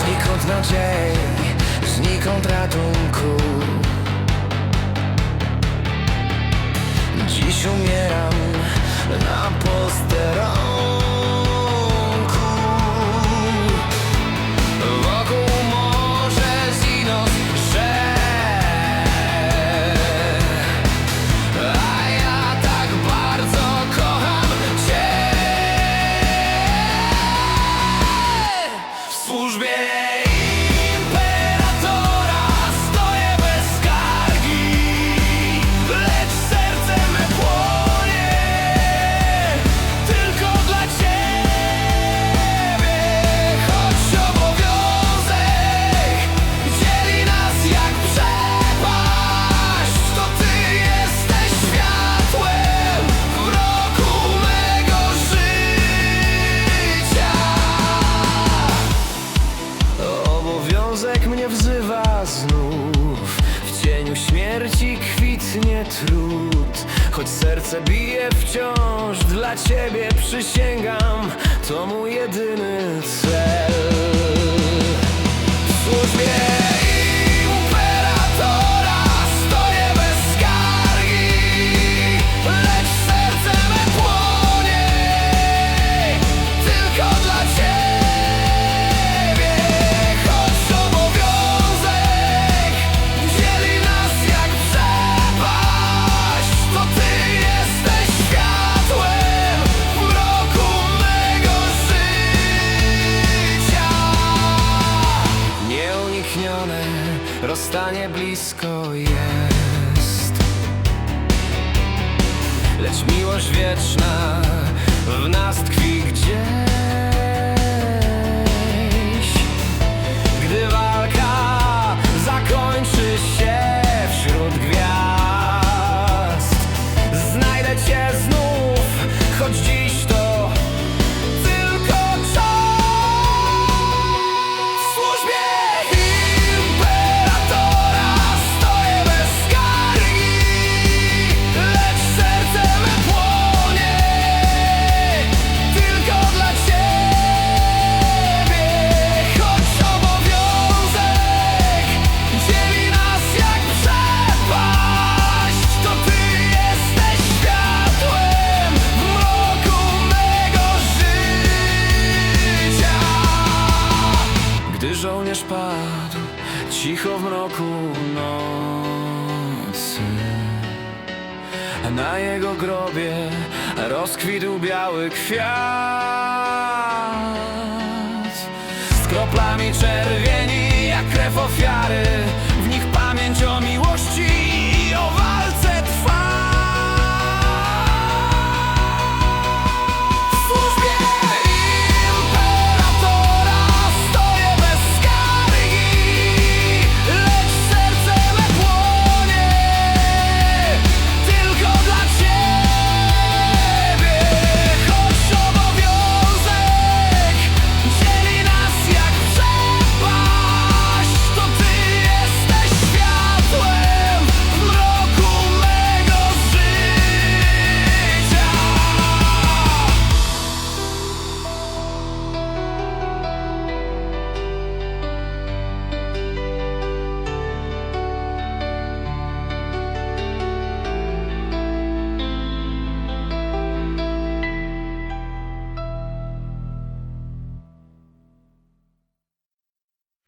Znikąd nadziei, znikąd ratunku. Dziś umieram na posterunku promieniu śmierci kwitnie trud Choć serce bije wciąż, dla Ciebie przysięgam To mój jedyny cel. stanie blisko jest. Lecz miłość wieczna w nas tkwi gdzieś. Cicho w mroku nocy. Na jego grobie rozkwitł biały kwiat. Z kroplami czerwieni jak krew ofiary W nich pamięć o mi